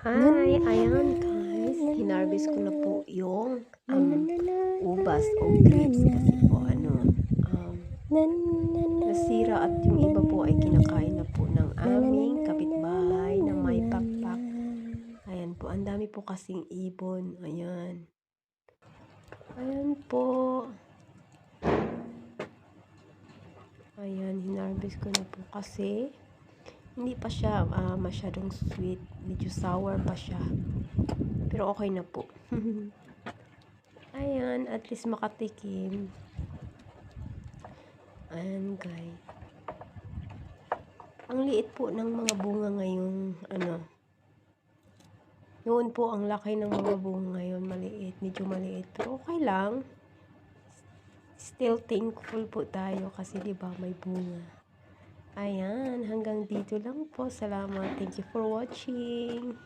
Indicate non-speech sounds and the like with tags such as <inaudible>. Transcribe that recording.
Hi! Ayan guys, hinarvest ko na po yung um, ubas o grapes kasi po ano, um, nasira at yung iba po ay kinakain na po ng aming kapitbahay na may pakpak. Ayan po, ang dami po kasing ibon. Ayan. Ayan po. Ayan, hinarvest ko na po kasi hindi pa siya ah, masyadong sweet. Medyo sour pa siya. Pero okay na po. <laughs> Ayan, at least makatikim. Ayan, guys. Ang liit po ng mga bunga ngayon, ano. Noon po, ang laki ng mga bunga ngayon, maliit, medyo maliit. Pero okay lang. Still thankful po tayo kasi 'di ba may bunga. Ayan, hanggang dito lang po. Salamat. Thank you for watching.